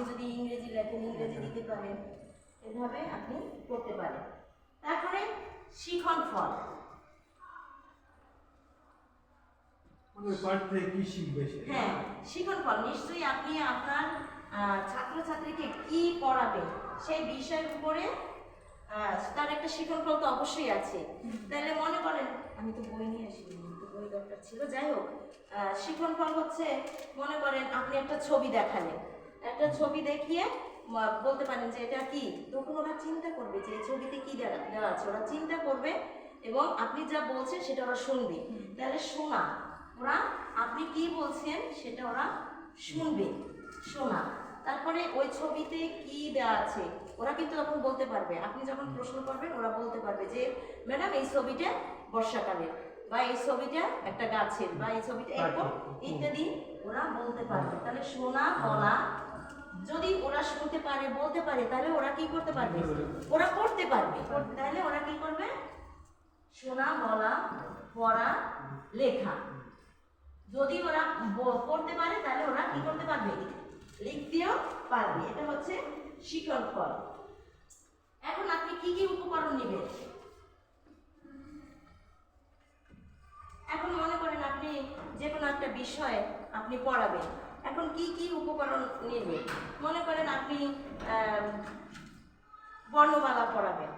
আপনি যদি ইংরেজি লেখেন ইংরেজি দিতে পারেন এভাবে আপনি করতে পারেন। তারপরে শিখন ফল। হ্যাঁ শিখন ফল। নিশ্চয়ই আপনি আপনার ছাত্রছাত্রীকে কি পড়াবেন সেই বিষয়ের উপরে আহ, তার একটা শিখন ফল তো অবশ্যই আছে। তাহলে মনে করেন আমি তো বই নিয়ে আসিনি তো বই দরকার ছিল। যাই হোক আহ, শিখন ফল হচ্ছে মনে করেন আপনি একটা ছবি দেখালেন। একটা ছবি দেখিয়ে বলতে পারেন যে এটা কি? তখন ওরা চিন্তা করবে যে এই ছবিতে কি দেওয়া দেওয়া আছে। ওরা চিন্তা করবে এবং আপনি যা বলছেন সেটা ওরা শুনবে। তাহলে শোনা ওরা আপনি কি বলছেন সেটা ওরা শুনবে। শোনা। তারপরে ওই ছবিতে কি দেওয়া আছে ওরা কিন্তু তখন বলতে পারবে। আপনি যখন প্রশ্ন করবেন ওরা বলতে পারবে যে ম্যাডাম এই ছবিটা বর্ষাকালের বা এই ছবিটা একটা গাছের বা এই ছবিটা এরকম ইত্যাদি ওরা বলতে পারবে। তাহলে শোনা বলা যদি ওরা শুনতে পারে বলতে পারে তাহলে ওরা কি করতে পারবে? ওরা পড়তে পারবে। তাহলে ওরা কি করবে? শোনা বলা পড়া লেখা। যদি ওরা পড়তে পারে তাহলে ওরা কি করতে পারবে? লিখতেও পারবে। এটা হচ্ছে শিকড় ফল। এখন আপনি কি কি উপকরণ নেবেন? এখন মনে করেন আপনি যে কোনো একটা বিষয়ে আপনি পড়াবেন। এখন কি কি উপকরণ নেবেন মনে করেন আপনি বর্ণমালা পড়াবেন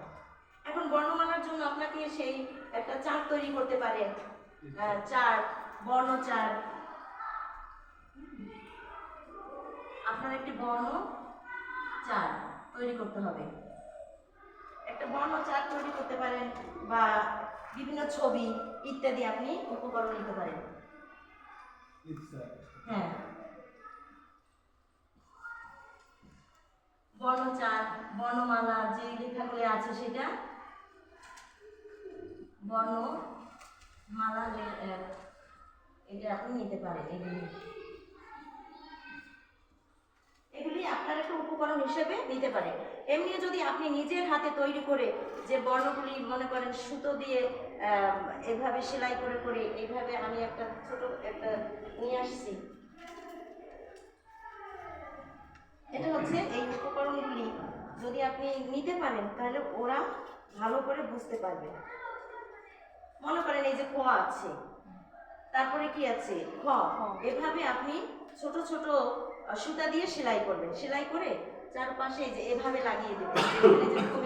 এখন বর্ণমালার জন্য আপনাকে সেই একটা চার্ট তৈরি করতে পারেন চার্ট বর্ণ চার্ট আপনার একটি বর্ণ চার্ট তৈরি করতে হবে। একটা বর্ণ চার্ট তৈরি করতে পারেন বা বিভিন্ন ছবি ইত্যাদি আপনি উপকরণ নিতে পারেন। হ্যাঁ। বর্ণচার, বর্ণমালা, যে লেখাগুলো আছে সেটা বর্ণমালা এটা আপনি নিতে পারেন, এগুলি। এগুলি আপনার একটা উপকরণ হিসেবে নিতে পারেন এমনি যদি আপনি নিজের হাতে তৈরি করে যে বর্ণগুলি মনে করেন সুতো দিয়ে এভাবে সেলাই করে করে এইভাবে আমি একটা ছোট একটা নিয়ে আসছি। এটা হচ্ছে এই উপকরণগুলি যদি আপনি নিতে পারেন তাহলে ওরা ভালো করে বুঝতে পারবে। মনে করেন এই যে ক আছে তারপরে কি আছে? খ। এভাবে আপনি ছোট ছোট সুতা দিয়ে সেলাই করবেন। সেলাই করে চারপাশে যে এভাবে লাগিয়ে দেবেন।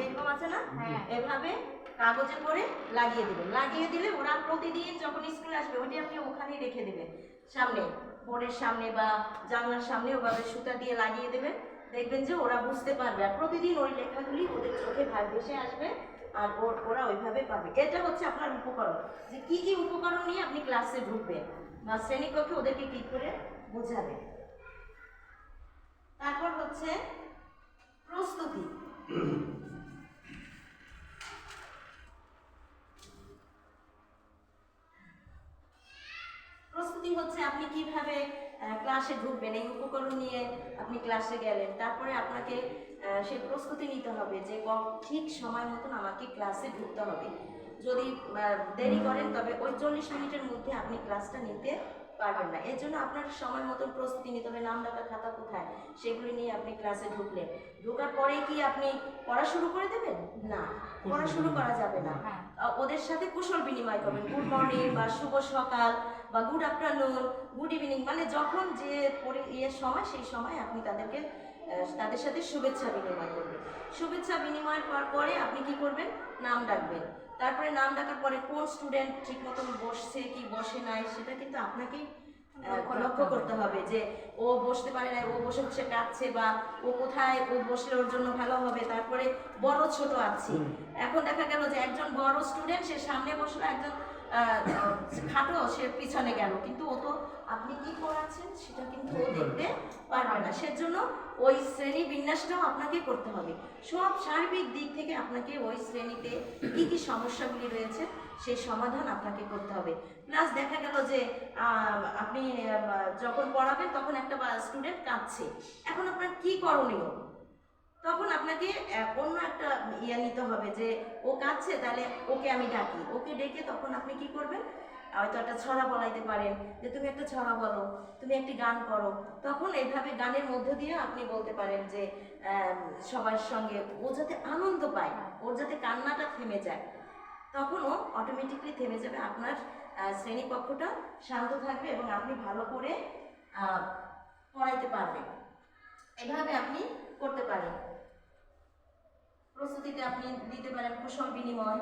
এরকম আছে না? হ্যাঁ। এভাবে কাগজে করে লাগিয়ে দেবেন। লাগিয়ে দিলে ওরা প্রতিদিন যখন স্কুলে আসবে ওটি আপনি ওখানেই রেখে দেবেন সামনে। বোর্ডের সামনে বা জানলার সামনে ওভাবে সুতা দিয়ে লাগিয়ে দেবেন দেখবেন যে ওরা বুঝতে পারবে। আর প্রতিদিন ওই লেখাগুলি ওদের চোখে ভাগ ভেসে আসবে আর ওর- ওরা ওইভাবে পাবে। এটা হচ্ছে আপনার উপকরণ। যে কি কি উপকরণ নিয়ে আপনি ক্লাসে ঢুকবেন বা শ্রেণীকক্ষে ওদেরকে কি করে বোঝাবেন তারপর হচ্ছে প্রস্তুতি। প্রস্তুতি হচ্ছে আপনি কীভাবে ক্লাসে ঢুকবেন, এই উপকরণ নিয়ে আপনি ক্লাসে গেলেন। তারপরে আপনাকে সে প্রস্তুতি নিতে হবে যে ঠিক সময় মতন আমাকে ক্লাসে ঢুকতে হবে। যদি দেরি করেন তবে ওই চল্লিশ মিনিটের মধ্যে আপনি ক্লাসটা নিতে পারবেন না। এর জন্য আপনার সময় মতন প্রস্তুতি নিতে হবে নাম ডাকা খাতা কোথায়? সেগুলি নিয়ে আপনি ক্লাসে ঢুকলেন ঢোকার পরে কি আপনি পড়া শুরু করে দেবেন? না পড়া শুরু করা যাবে না। হ্যাঁ। ওদের সাথে কুশল বিনিময় করবেন। গুড মর্নিং বা শুভ সকাল বা গুড আফটারনুন গুড ইভিনিং মানে যখন যে ইয়ের সময় সেই সময় আপনি তাদেরকে তাদের সাথে শুভেচ্ছা বিনিময় করবেন। শুভেচ্ছা বিনিময় করার পরে আপনি কি করবেন? নাম ডাকবেন। তারপরে নাম ডাকার পরে কোন স্টুডেন্ট ঠিক মতন বসছে কি বসে নাই সেটা কিন্তু আপনাকেই লক্ষ্য করতে হবে। যে ও বসতে পারে না ও বসে বসে কাঁদছে বা ও কোথায় ও বসলে ওর জন্য ভালো হবে তারপরে বড় ছোট আছে। এখন দেখা গেল যে একজন বড় স্টুডেন্ট সে সামনে বসল একজন খাটো সে পিছনে গেল। কিন্তু ও তো আপনি কি পড়াচ্ছেন সেটা কিন্তু পারবে না। সেজন্য ওই শ্রেণি বিন্যাসটাও আপনাকে করতে হবে। সব সার্বিক দিক থেকে আপনাকে ওই শ্রেণীতে কি কি সমস্যাগুলি রয়েছে সেই সমাধান আপনাকে করতে হবে। প্লাস দেখা গেল যে আপনি যখন পড়াবেন তখন একটা স্টুডেন্ট কাঁদছে। এখন আপনার কি করণীয়? তখন আপনাকে অন্য একটা ইয়ে নিতে হবে যে, ও কাঁদছে তাহলে ওকে আমি ডাকি। ওকে ডেকে তখন আপনি কি করবেন? হয়তো একটা ছড়া বলাইতে পারেন যে তুমি একটা ছড়া বলো, তুমি একটি গান করো। তখন এইভাবে গানের মধ্য দিয়ে আপনি বলতে পারেন যে সবার সঙ্গে ও যাতে আনন্দ পায়, ওর যাতে কান্নাটা থেমে যায় তখন ও অটোমেটিকলি থেমে যাবে আপনার শ্রেণীকক্ষটা শান্ত থাকবে এবং আপনি ভালো করে পড়াইতে পারবেন। এভাবে আপনি করতে পারেন। প্রস্তুতিতে আপনি দিতে পারেন কুশল বিনিময়।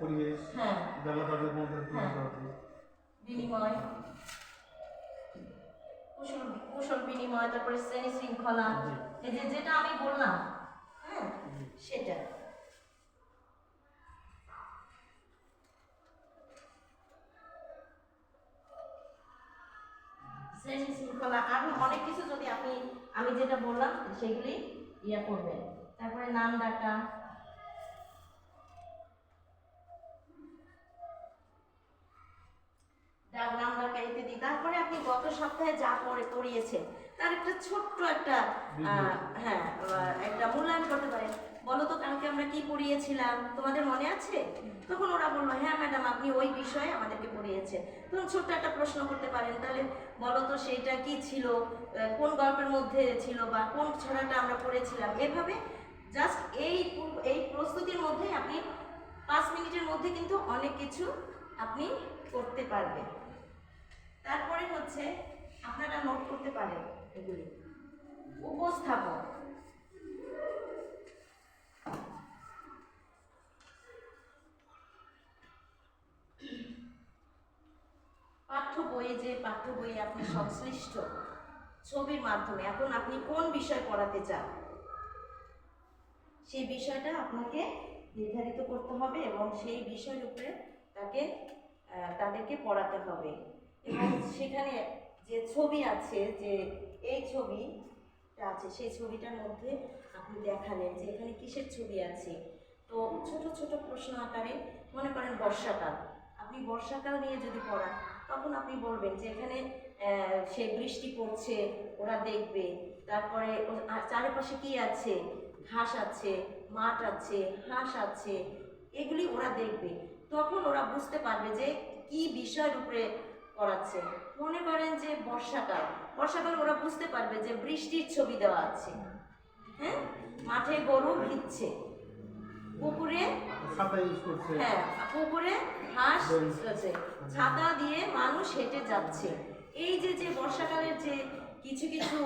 পরিবেশ বিনিময় কুশল বিনিময় তারপরে শ্রেণি শৃঙ্খলা। এই যে যেটা আমি বললাম হ্যাঁ সেটা শ্রেণি শৃঙ্খলা আরও অনেক কিছু যদি আপনি আমি যেটা বললাম সেগুলি ইয়া করবেন তারপরে নাম ডাকা ডাক নাম ডাকা ইত্যাদি তারপরে আপনি গত সপ্তাহে যা পড়ে পড়িয়েছেন তার একটা ছোট্ট একটা হ্যাঁ একটা মূল্যায়ন করতে পারেন। বলো তো কালকে আমরা কি পড়িয়েছিলাম? তোমাদের মনে আছে? তখন ওরা বলল হ্যাঁ ম্যাডাম আপনি ওই বিষয়ে আমাদেরকে পড়িয়েছেন। তখন ছোট্ট একটা প্রশ্ন করতে পারেন। তাহলে বলো তো সেইটা কি ছিল? কোন গল্পের মধ্যে ছিল বা কোন ছড়াটা আমরা পড়েছিলাম? এভাবে জাস্ট এই এই প্রস্তুতির মধ্যে আপনি পাঁচ মিনিটের মধ্যে কিন্তু অনেক কিছু আপনি করতে পারবেন। তারপরে হচ্ছে আপনারা নোট করতে পারেন এগুলি। উপস্থাপন পাঠ্য বইয়ে যে পাঠ্য বইয়ে আপনি সংশ্লিষ্ট ছবির মাধ্যমে এখন আপনি কোন বিষয় পড়াতে চান? সেই বিষয়টা আপনাকে নির্ধারিত করতে হবে এবং সেই বিষয়ের উপরে তাকে তাদেরকে পড়াতে হবে। এবং সেখানে যে ছবি আছে, যে এই ছবিটা আছে, সেই ছবিটার মধ্যে আপনি দেখালেন যে এখানে কিসের ছবি আছে। তো ছোট ছোট প্রশ্ন আকারে মনে করেন বর্ষাকাল। আপনি বর্ষাকাল নিয়ে যদি পড়ান, তখন আপনি বলবেন যে এখানে সে বৃষ্টি পড়ছে, ওরা দেখবে। তারপরে চারিপাশে কি আছে? ঘাস আছে, মাঠ আছে, হাঁস আছে, এগুলি ওরা দেখবে। তখন ওরা বুঝতে পারবে যে কি বিষয়ের উপরে পড়াচ্ছে মনে করেন যে বর্ষাকাল। বর্ষাকাল ওরা বুঝতে পারবে যে বৃষ্টির ছবি দেওয়া আছে। হ্যাঁ? মাঠে গরু ভিজছে। পুকুরে হ্যাঁ পুকুরে হাঁস আছে ছাতা দিয়ে মানুষ হেঁটে যাচ্ছে। এই যে যে বর্ষাকালের যে কিছু কিছু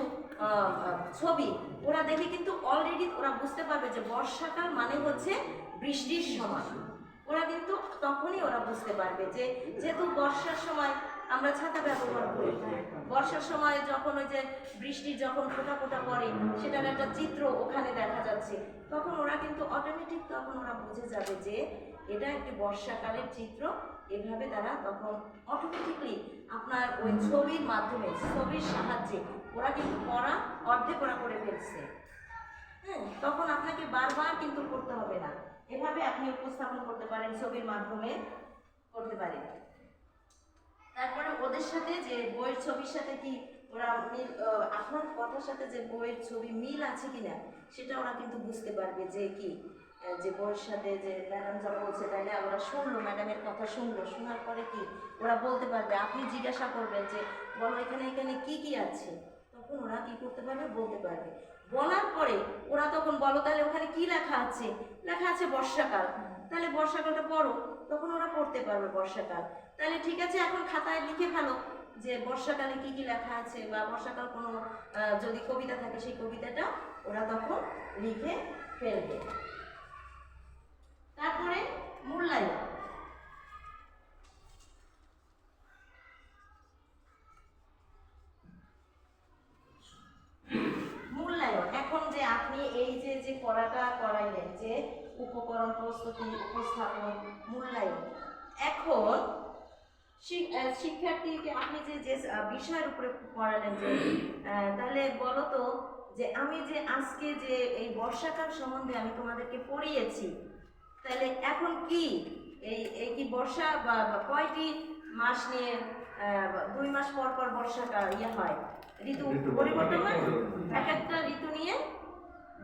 ছবি ওরা দেখে কিন্তু অলরেডি ওরা বুঝতে পারবে যে বর্ষাকাল মানে হচ্ছে বৃষ্টির সময়। ওরা কিন্তু তখনই ওরা বুঝতে পারবে যে যেহেতু বর্ষার সময় আমরা ছাতা ব্যবহার করি বর্ষার সময় যখন ওই যে বৃষ্টি যখন ফোটা ফোটা পড়ে, সেটার একটা চিত্র ওখানে দেখা যাচ্ছে। তখন ওরা কিন্তু অটোমেটিক তখন ওরা বুঝে যাবে যে এটা একটি বর্ষাকালের চিত্র। এভাবে তারা তখন অটোমেটিকলি আপনার ওই ছবির মাধ্যমে, ছবির সাহায্যে ওরা কিন্তু পড়া, অর্ধেক ওরা করে ফেলছে। হ্যাঁ তখন আপনাকে বারবার কিন্তু করতে হবে না। এভাবে আপনি উপস্থাপন করতে পারেন ছবির মাধ্যমে, করতে পারেন। তারপরে ওদের সাথে যে বইয়ের ছবির সাথে কি ওরা মিল আপনার কথার সাথে যে বইয়ের ছবি মিল আছে কিনা, সেটা ওরা কিন্তু বুঝতে পারবে যে কি যে বইয়ের সাথে যে ম্যাডাম যা বলছে, তাইলে ওরা শুনলো, ম্যাডামের কথা শুনলো, শোনার পরে কি ওরা বলতে পারবে, আপনি জিজ্ঞাসা করবেন যে, বলো এখানে এখানে কি কি আছে? তখন ওরা কি করতে পারবে? বলতে পারবে। বলার পরে ওরা তখন বলো তাহলে ওখানে কি লেখা আছে? লেখা আছে বর্ষাকাল। তাহলে বর্ষাকালটা পড়ো। তখন ওরা পড়তে পারবে বর্ষাকাল। তাহলে ঠিক আছে, এখন খাতায় লিখে ফেলো যে বর্ষাকালে কি কি লেখা আছে বা বর্ষাকাল কোনো যদি কবিতা থাকে সেই কবিতাটা ওরা তখন লিখে ফেলবে। তারপরে মূল্যায়ন এখন যে আপনি এই যে যে পড়াটা করাইলেন যে উপকরণ প্রস্তুতি উপস্থাপন মূল্যায়ন। এখন শিক্ষার্থীকে আপনি যে যে বিষয়ের উপরে পড়ালেন যে তাহলে বলো তো যে আমি যে আজকে যে এই বর্ষাকাল সম্বন্ধে আমি তোমাদেরকে পড়িয়েছি তাহলে এখন কি এই এই কি বর্ষা বা কয়টি মাস নিয়ে দুই মাস পর পর বর্ষাকাল ইয়ে হয়? ঋতু পরিবর্তন হয়? এক একটা ঋতু নিয়ে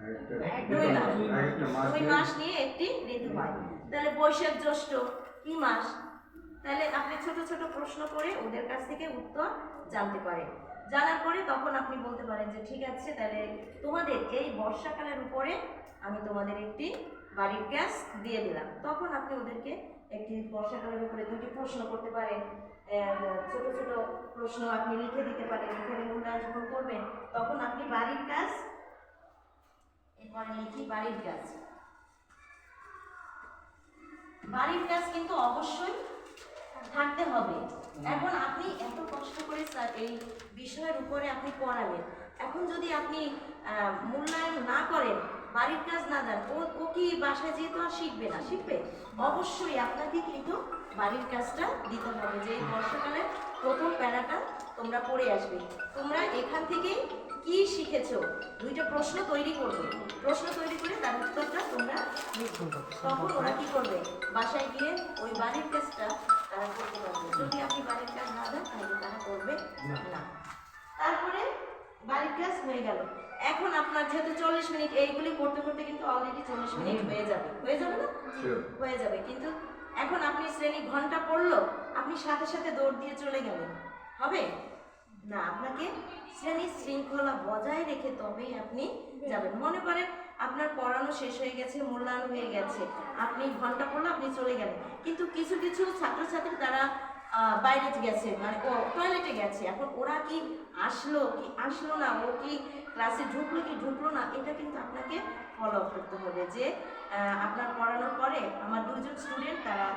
দুই মাস। একটা মাস দুই নিয়ে- একটি ঋতু হয় তাহলে বৈশাখ জ্যৈষ্ঠ কি মাস? তাহলে আপনি ছোট ছোট প্রশ্ন করে ওদের কাছ থেকে উত্তর জানতে পারেন। জানার পরে তখন আপনি বলতে পারেন যে ঠিক আছে তাহলে তোমাদের এই বর্ষাকালের উপরে আমি তোমাদের একটি বাড়ির গ্যাস দিয়ে দিলাম। তখন আপনি ওদেরকে একটি বর্ষাকালের উপরে দুটি প্রশ্ন করতে পারেন। ছোট ছোট প্রশ্ন আপনি লিখে দিতে পারেন। এখানে মূল্যায়ন করবেন তখন আপনি বাড়ির কাজ এরপরে লিখি বাড়ির কাজ। বাড়ির কাজ কিন্তু অবশ্যই থাকতে হবে। এখন আপনি এত কষ্ট করে স্যার এই বিষয়ের উপরে আপনি পড়াবেন এখন যদি আপনি মূল্যায়ন না করেন বাড়ির কাজ না দেন ও ও কি বাসায় যেয়ে তো আর শিখবে না? শিখবে? অবশ্যই আপনাকে কিন্তু বাড়ির কাজটা দিতে হবে যে এই বর্ষাকালে প্রথম প্যারাটা তোমরা পড়ে আসবে। তোমরা এখান থেকে কি শিখেছো? দুইটা প্রশ্ন তৈরি করবে। প্রশ্ন তৈরি করে তার উত্তরটা তোমরা তখন ওরা কি করবে? বাসায় গিয়ে ওই বাড়ির কাজটা তারা করতে পারবে। যদি আপনি বাড়ির কাজ না দেন তাহলে তারা করবে না। তারপরে বাড়ির কাজ হয়ে গেল। এখন আপনার যেহেতু চল্লিশ মিনিট এইগুলি করতে করতে কিন্তু অলরেডি চল্লিশ মিনিট হয়ে যাবে। হয়ে যাবে না? হয়ে যাবে। কিন্তু এখন আপনি শ্রেণি ঘণ্টা পড়ল আপনি সাথে সাথে দৌড় দিয়ে চলে গেলেন। হবে? না, আপনাকে শ্রেণির শৃঙ্খলা বজায় রেখে তবেই আপনি যাবেন। মনে করেন আপনার পড়ানো শেষ হয়ে গেছে, মূল্যায়ন হয়ে গেছে, আপনি ঘণ্টা পড়ল আপনি চলে গেলেন। কিন্তু কিছু কিছু ছাত্রছাত্রী তারা বাইরে গেছে মানে ও টয়লেটে গেছে। এখন ওরা কি আসলো কি আসলো না, ও কি ক্লাসে ঢুকলো, কি ঢুকলো না, এটা কিন্তু আপনাকে ফলো আপ করতে হবে যে আপনার পড়ানোর পরে আমার দুজন স্টুডেন্ট তারা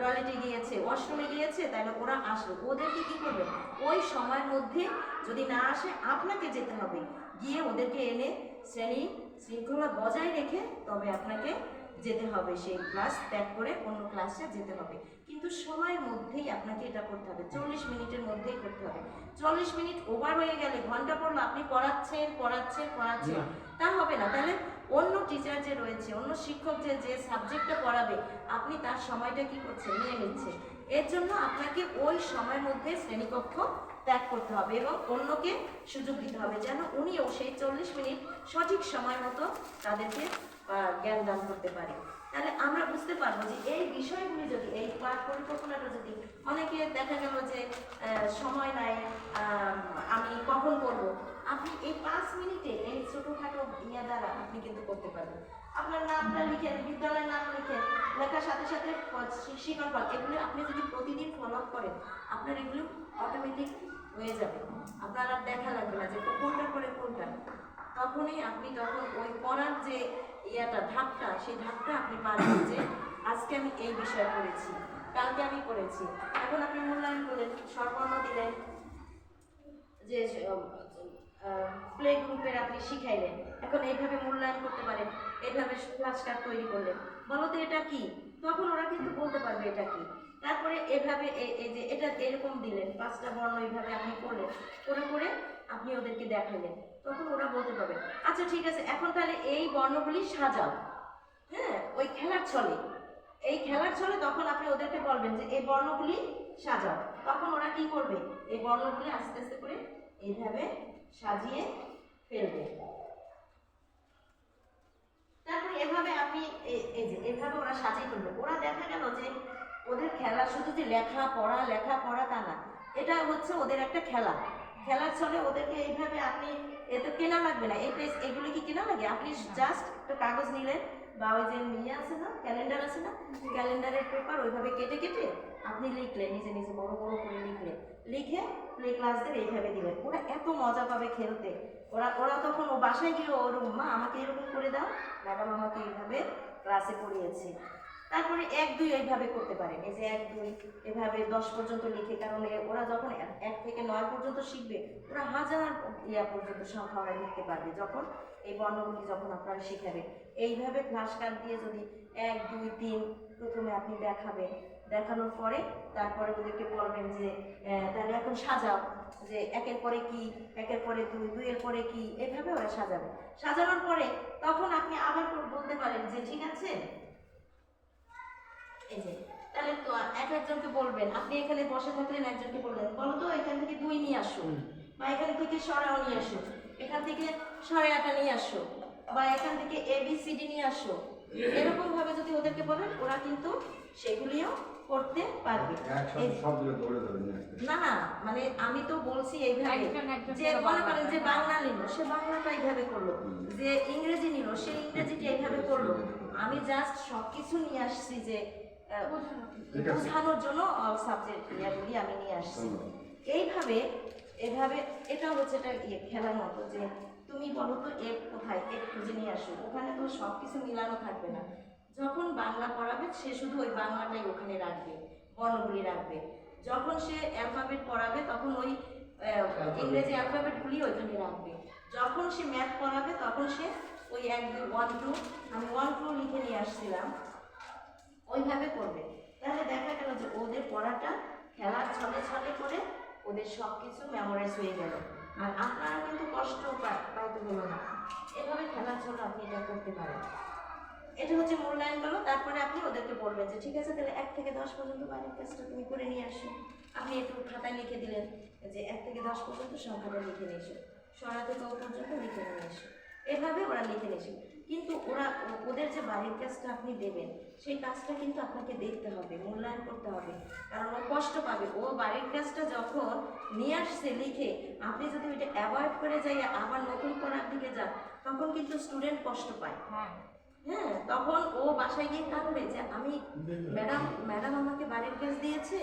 টয়লেটে গিয়েছে ওয়াশরুমে গিয়েছে তাহলে ওরা আসলো ওদেরকে কি করবে? ওই সময়ের মধ্যে যদি না আসে আপনাকে যেতে হবে। গিয়ে ওদেরকে এনে শ্রেণি শৃঙ্খলা বজায় রেখে তবে আপনাকে যেতে হবে। সেই ক্লাস ত্যাগ করে অন্য ক্লাসে যেতে হবে। কিন্তু সময়ের মধ্যেই আপনাকে এটা করতে হবে। চল্লিশ মিনিটের মধ্যেই করতে হবে। চল্লিশ মিনিট ওভার হয়ে গেলে ঘণ্টা পড়ল আপনি পড়াচ্ছেন পড়াচ্ছেন পড়াচ্ছেন। তা হবে না। তাহলে অন্য টিচার যে রয়েছে, অন্য শিক্ষক যে যে সাবজেক্টটা পড়াবে, আপনি তার সময়টা কি করছেন, নিয়ে নিচ্ছেন। এর জন্য আপনাকে ওই সময়ের মধ্যে শ্রেণীকক্ষ ত্যাগ করতে হবে এবং অন্যকে সুযোগ দিতে হবে, যেন উনিও সেই চল্লিশ মিনিট সঠিক সময় মতো তাদেরকে জ্ঞান দান করতে পারে। তাহলে আমরা বুঝতে পারব যে এই বিষয়গুলি যদি, এই পাঠ পরিকল্পনাটা যদি অনেকে দেখা গেল যে সময় নাই আমি কখন করব আপনি এই পাঁচ মিনিটে এই ছোটোখাটো ইয়া দ্বারা আপনি কিন্তু করতে পারবেন। আপনার নামটা লিখেন বিদ্যালয়ের নাম লিখেন লেখার সাথে সাথে শিকার ফল, এগুলো আপনি যদি প্রতিদিন ফলো করেন, আপনার এগুলো অটোমেটিক হয়ে যাবে। আপনার আর দেখা লাগবে না যে কোনটা করে কোনটা। তখনই আপনি তখন ওই পড়ার যে ইয়াটা, ধাপটা, সেই ধাপটা আপনি পারবেন যে আজকে আমি এই বিষয় পড়েছি কালকে আমি পড়েছি এখন আপনি মূল্যায়ন করলেন, সর্বর্ণ দিলেন যে প্লে গ্রুপের আপনি শিখাইলেন। এখন এইভাবে মূল্যায়ন করতে পারেন, এইভাবে ফ্লাশ কার্ড তৈরি করলেন। বলো তো এটা কি? তখন ওরা কিন্তু বলতে পারবে এটা কি। তারপরে এভাবে এই যে এটা এরকম দিলেন, পাঁচটা বর্ণ এইভাবে আপনি করলেন, করে করে আপনি ওদেরকে দেখালেন। তখন ওরা বলতে পারবে আচ্ছা ঠিক আছে, এখন তাহলে এই বর্ণগুলি সাজাও। হ্যাঁ ওই খেলার ছলে। এই খেলার ছলে তখন আপনি ওদেরকে বলবেন যে, এই বর্ণগুলি সাজাও। তখন ওরা কি করবে? এই বর্ণগুলি আস্তে আস্তে করে এইভাবে সাজিয়ে ফেলবে। তারপরে এভাবে আপনি এই যে এভাবে ওরা সাজিয়ে ফেলবে। ওরা দেখা গেল যে ওদের খেলা শুধু যে লেখা পড়া লেখা পড়া তা না এটা হচ্ছে ওদের একটা খেলা। খেলার ছলে ওদেরকে এইভাবে আপনি এ তো কেনা লাগবে না। এই পেজ এগুলো কি কেনা লাগে? আপনি জাস্ট একটা কাগজ নিলেন বা ওই যে নিয়ে আছে না ক্যালেন্ডার আছে না ক্যালেন্ডারের পেপার ওইভাবে কেটে কেটে আপনি লিখলেন নিজে নিজে বড় বড় করে লিখলেন লিখে প্লে ক্লাসদের এইভাবে দিলেন ওরা এত মজা পাবে খেলতে। ওরা ওরা তখন ও বাসায় গিয়ে ওর মা, আমাকে এরকম করে দাও। ম্যাডাম আমাকে এইভাবে ক্লাসে পড়িয়েছে। তারপরে এক, দুই এইভাবে করতে পারেন এই যে এক, দুই, এভাবে দশ পর্যন্ত লিখে, কারণ ওরা যখন এক- থেকে নয় পর্যন্ত শিখবে, ওরা হাজার ইয়া পর্যন্ত সংখ্যা ওরা লিখতে পারবে যখন এই বর্ণগুলি যখন আপনারা শিখাবেন এইভাবে ফ্লাশ কার্ড দিয়ে যদি এক, দুই, তিন প্রথমে আপনি দেখাবেন দেখানোর পরে তারপরে ওদেরকে বলবেন যে তাহলে এখন সাজাও। যে একের পরে কি, একের পরে দুই, দুইয়ের পরে কি, এভাবে ওরা সাজাবে। সাজানোর পরে তখন আপনি আবার বলতে পারেন যে, ঠিক আছে? এই যে, তাহলে তো এক একজনকে বলবেন। আপনি এখানে বসে থাকলেন, একজনকে বললেন, বলো তো, এখান থেকে দুই নিয়ে আসো। বা এখান থেকে সরাও নিয়ে আসো। এখান থেকে সরে আটা নিয়ে আসো। বা এখান থেকে এ বি সি ডি নিয়ে আসো। এরকম ভাবে যদি ওদেরকে বলেন, ওরা কিন্তু সেগুলিও করতে পারবে। না না মানে আমি তো বলছি এইভাবে যে মনে করেন যে বাংলা নিল সে বাংলাটা এইভাবে করল। যে ইংরেজি নিল সে ইংরেজিটা এইভাবে করল। আমি জাস্ট সবকিছু নিয়ে আসছি যে। বোঝানোর জন্য সাবজেক্ট ইয়াগুলি আমি নিয়ে আসছি। এইভাবে এভাবে এটা হচ্ছে এটা ইয়ে খেলার মতো যে তুমি বলো তো এ কোথায় এ খুঁজে নিয়ে আসো। ওখানে তো সব কিছু মিলানো থাকবে না। যখন বাংলা পড়াবে সে শুধু ওই বাংলাটাই ওখানে রাখবে বর্ণগুলি রাখবে। যখন সে অ্যালফাবেট পড়াবে তখন ওই ইংরেজি অ্যালফাবেটগুলি ওইখানে রাখবে। যখন সে ম্যাথ পড়াবে তখন সে ওই এক দুই ওয়ান টু আমি ওয়ান টু লিখে নিয়ে আসছিলাম। ওইভাবে করবে। তাহলে দেখা গেল যে ওদের পড়াটা খেলার ছলে ছলে করে ওদের সব কিছু মেমোরাইজ হয়ে গেল। আর আপনারা কিন্তু কষ্ট পাইতে হলো না। এভাবে খেলার ছলে আপনি এটা করতে পারেন। এটা হচ্ছে মূল্যায়ন গেল তারপরে আপনি ওদেরকে বলবেন যে, ঠিক আছে, তাহলে এক থেকে দশ পর্যন্ত বাড়ির কাজটা তুমি করে নিয়ে আসো। আপনি একটু খাতায় লিখে দিলেন যে, এক থেকে দশ পর্যন্ত সংখ্যাটা লিখে নিয়ে সরা থেকে ও পর্যন্ত লিখে নিয়ে এসো। এভাবে ওরা লিখে নিয়ে এসো, কিন্তু ওরা ওদের যে বাড়ির কাজটা আপনি দেবেন, সেই কাজটা কিন্তু আপনাকে দেখতে হবে, মূল্যায়ন করতে হবে। কারণ ও কষ্ট পাবে। ও বাড়ির কাজটা যখন নিয়ে আসছে, লিখে, আপনি যদি ওইটা অ্যাভয়েড করে যাই আবার নতুন করার দিকে যান, তখন কিন্তু স্টুডেন্ট কষ্ট পায়। হ্যাঁ তখন ও বাসায় গিয়ে কাঁদবে যে আমি ম্যাডাম ম্যাডাম আমাকে বাড়ির কাজ দিয়েছে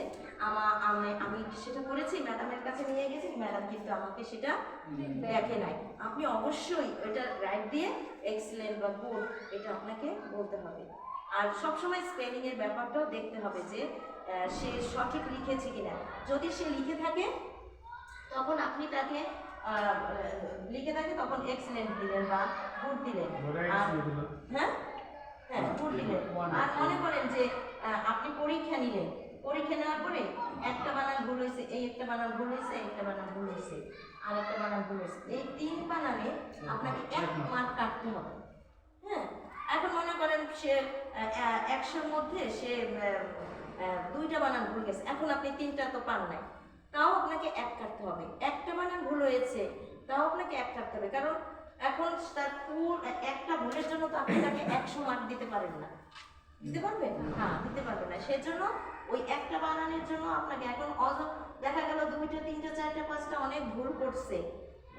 আমা আমি আমি সেটা করেছি ম্যাডামের কাছে নিয়ে গেছি ম্যাডাম কিন্তু আমাকে সেটা দেখে নাই। আপনি অবশ্যই ওইটা রাইট দিয়ে এক্সেলেন্ট বা গুড এটা আপনাকে বলতে হবে। আর সবসময় স্পেলিং এর ব্যাপারটাও দেখতে হবে যে সে সঠিক লিখেছে কিনা। যদি সে লিখে থাকে তখন আপনি তাকে লিখে থাকে তখন এক্সেলেন্ট দিলেন বা গুড দিলেন। আর হ্যাঁ? হ্যাঁ গুড দিলেন। আর মনে করেন যে আপনি পরীক্ষা নিলেন। পরীক্ষা নেওয়ার পরে একটা বানান ভুল হয়েছে এই একটা বানান ভুল হয়েছে একটা বানান ভুল হয়েছে আর একটা বানান ভুল হয়েছে। এই তিন বানানে আপনাকে এক মার্ক। কাটতে হবে। হ্যাঁ? এখন মনে করেন সে একশোর মধ্যে সে দুইটা বানান ভুল গেছে। এখন আপনি তিনটা তো পান নাই। তাও আপনাকে এক কাটতে হবে। একটা বানান ভুল হয়েছে, তাও আপনাকে এক কাটতে হবে। কারণ এখন তার পুর একটা ভুলের জন্য তো আপনি তাকে একশো মার্ক দিতে পারেন না। দিতে পারবেন? হ্যাঁ দিতে পারবেন না। সেজন্য ওই একটা বানানের জন্য আপনাকে এখন অজ, দেখা গেল দুইটা, তিনটা, চারটা, পাঁচটা অনেক ভুল করছে।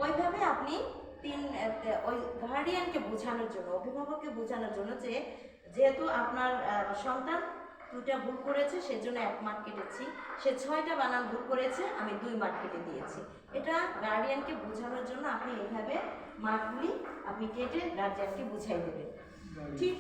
ওইভাবে আপনি তিন ওই গার্ডিয়ানকে বোঝানোর জন্য, অভিভাবককে বোঝানোর জন্য যে, যেহেতু আপনার সন্তান দুটা ভুল করেছে, সেজন্য এক মার্ক কেটেছি। সে ছয়টা বানান ভুল করেছে, আমি দুই মার্ক কেটে দিয়েছি। এটা গার্ডিয়ানকে বোঝানোর জন্য আপনি এইভাবে মার্কগুলি আপনি কেটে গার্জিয়ানকে বুঝাই দেবেন। ঠিক